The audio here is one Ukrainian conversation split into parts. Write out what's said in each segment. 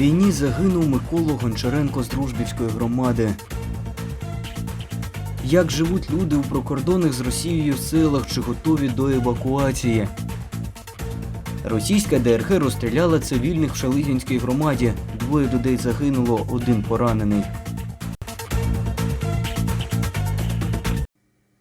війні загинув Микола Гончаренко з Дружбівської громади. Як живуть люди у прикордонних з Росією селах чи готові до евакуації? Російська ДРГ розстріляла цивільних в Шалигінській громаді. Двоє людей загинуло, один поранений.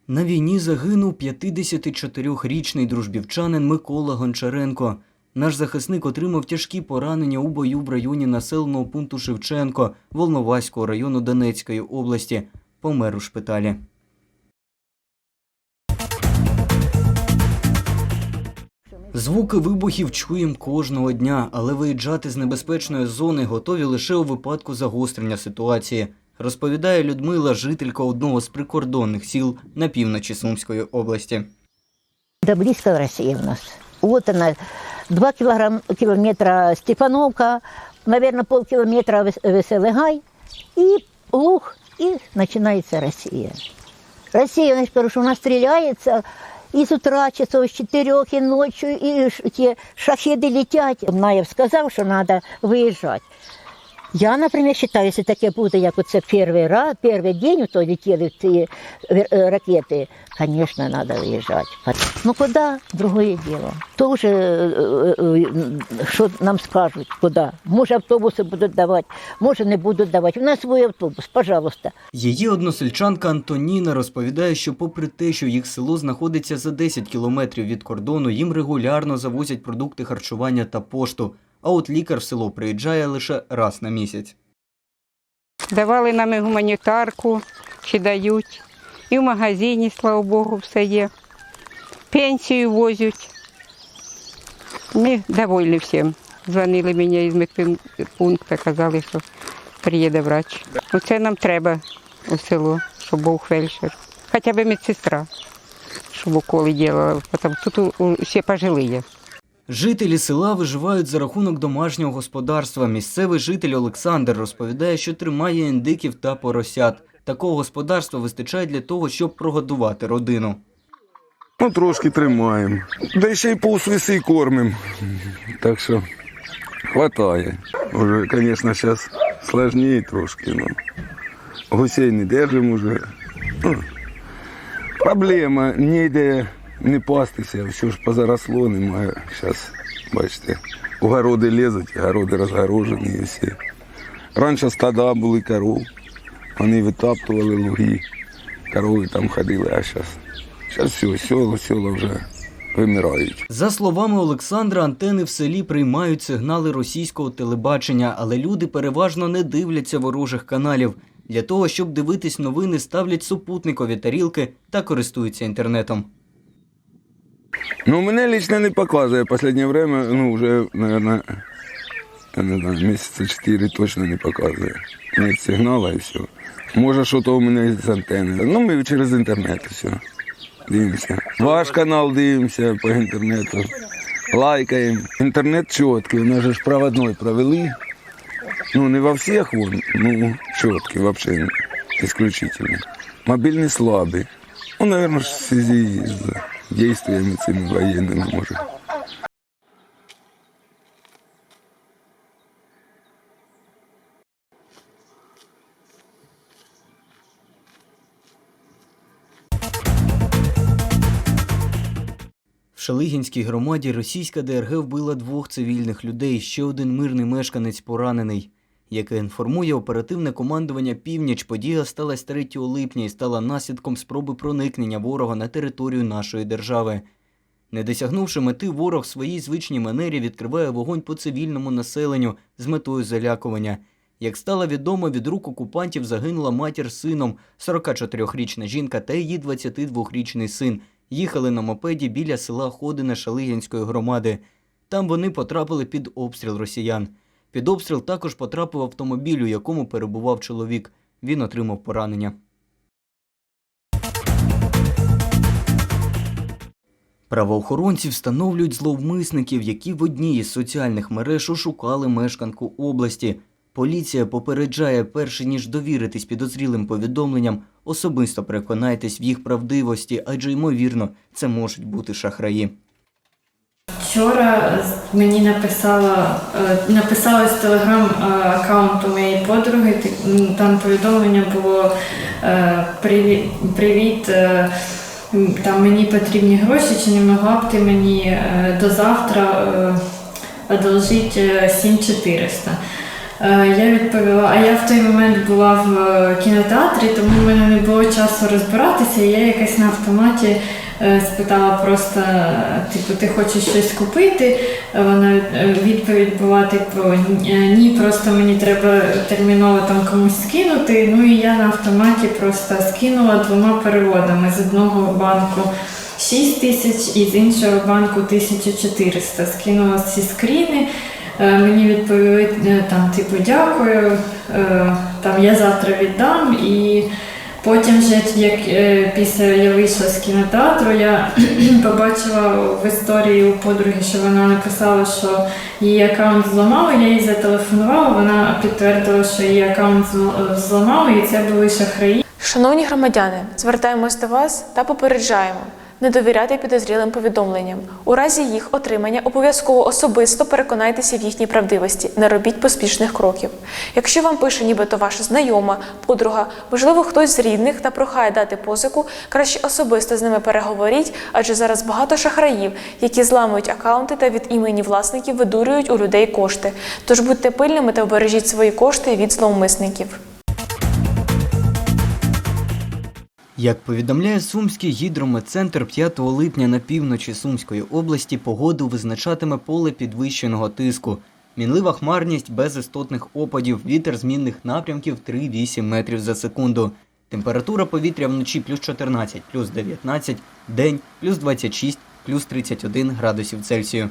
На війні загинув 54-річний дружбівчанин Микола Гончаренко. Наш захисник отримав тяжкі поранення у бою в районі населеного пункту Шевченко Волноваського району Донецької області. Помер у шпиталі. Звуки вибухів чуємо кожного дня, але виїжджати з небезпечної зони готові лише у випадку загострення ситуації, розповідає Людмила, жителька одного з прикордонних сіл на півночі Сумської області. Да близко Россия у нас. Вот она, два килограмм, километра Степановка, наверное, полкилометра Вес- Веселый Гай, и луг, и начинается Россия. Россия, я скажу, что у нас стреляется и с утра часов с четырех, и ночью, и ш- те шахеды летят. Наев сказал, что надо выезжать. Я, например, считаю, если таке буде, як оце перший раз, перший день, то летіли ці ракети, конечно, надо виїжджати. Ну куди? Другое дело. То вже, е, е, е, що нам скажуть, куди. Може автобуси будуть давати, може не будуть давати. У нас свій автобус, пожалуйста. Її односельчанка Антоніна розповідає, що попри те, що їх село знаходиться за 10 кілометрів від кордону, їм регулярно завозять продукти харчування та пошту. А от лікар в село приїжджає лише раз на місяць. Давали нам і гуманітарку, чи дають. І в магазині, слава Богу, все є. Пенсію возять. Ми довольні всім. Дзвонили мені із медпункту, казали, що приїде врач. Оце нам треба у село, щоб був фельдшер. Хоча б медсестра, щоб уколи робила. Тому Тут всі пожилі. Жителі села виживають за рахунок домашнього господарства. Місцевий житель Олександр розповідає, що тримає індиків та поросят. Такого господарства вистачає для того, щоб прогодувати родину. Ну, трошки тримаємо. Да ще й полсвиси кормимо. Так що хватає. Уже, звісно, зараз сложніше трошки, но гусей не держимо вже. Ну, проблема, ніде не пастися, все ж позаросло, немає. Зараз, бачите, огороди лізуть, огороди розгорожені і всі. Раніше стада були коров, вони витаптували луги, корови там ходили, а зараз. Зараз все, села, села вже вимирають. За словами Олександра, антени в селі приймають сигнали російського телебачення, але люди переважно не дивляться ворожих каналів. Для того, щоб дивитись новини, ставлять супутникові тарілки та користуються інтернетом. Ну, мене лично не показує. Останнє время, ну, вже, наверное, я не знаю, місяці чотири точно не показує. Нет сигналу і все. Може, що то у мене з антени. Ну, ми через інтернет все. Дивимося. Ваш канал дивимося по інтернету. Лайкаємо. Інтернет чіткий, у нас же ж проводной провели. Ну, не во всіх, вон, ну, чіткий, вообще исключительно. Мобильный слабый. Ну, наверное, в связи с действиями цими военными, может. В Шалигінській громаді російська ДРГ вбила двох цивільних людей, ще один мирний мешканець поранений. Яке інформує оперативне командування Північ, подія сталася 3 липня і стала наслідком спроби проникнення ворога на територію нашої держави. Не досягнувши мети, ворог в своїй звичній манері відкриває вогонь по цивільному населенню з метою залякування. Як стало відомо, від рук окупантів загинула матір з сином, 44-річна жінка та її 22-річний син. Їхали на мопеді біля села Ходине Шалигінської громади. Там вони потрапили під обстріл росіян. Під обстріл також потрапив автомобіль, у якому перебував чоловік. Він отримав поранення. Правоохоронці встановлюють зловмисників, які в одній із соціальних мереж ошукали мешканку області. Поліція попереджає, перше ніж довіритись підозрілим повідомленням, особисто переконайтесь в їх правдивості, адже ймовірно, це можуть бути шахраї. Вчора мені написала, написала написали з телеграм-аккаунту моєї подруги. Там повідомлення було е, «Привіт, е, там мені потрібні гроші, чи не могла б ти мені е, до завтра е, одолжити 7400. Е, Я відповіла, а я в той момент була в е, кінотеатрі, тому в мене не було часу розбиратися. Я якось на автоматі е, спитала просто, типу, ти хочеш щось купити? Вона відповідь була, типу, «Ні, е, ні, просто мені треба терміново там комусь скинути. Ну і я на автоматі просто скинула двома переводами з одного банку. 6 тисяч і з іншого банку 1400. Скинула ці скріни. Е, Мені відповіли е, там, типу, дякую. е, Там я завтра віддам. І потім, вже, як після я вийшла з кінотеатру, я побачила в історії у подруги, що вона написала, що її аккаунт зламали. Я їй зателефонувала. Вона підтвердила, що її аккаунт зламали, і це були шахраї. Шановні громадяни, звертаємось до вас та попереджаємо. Не довіряйте підозрілим повідомленням. У разі їх отримання обов'язково особисто переконайтеся в їхній правдивості. Не робіть поспішних кроків. Якщо вам пише нібито ваша знайома, подруга, можливо, хтось з рідних та прохає дати позику, краще особисто з ними переговоріть, адже зараз багато шахраїв, які зламують акаунти та від імені власників видурюють у людей кошти. Тож будьте пильними та обережіть свої кошти від зловмисників. Як повідомляє Сумський гідрометцентр, 5 липня на півночі Сумської області погоду визначатиме поле підвищеного тиску. Мінлива хмарність без істотних опадів, вітер змінних напрямків 3-8 метрів за секунду. Температура повітря вночі плюс 14, плюс 19, день плюс 26, плюс 31 градусів Цельсію.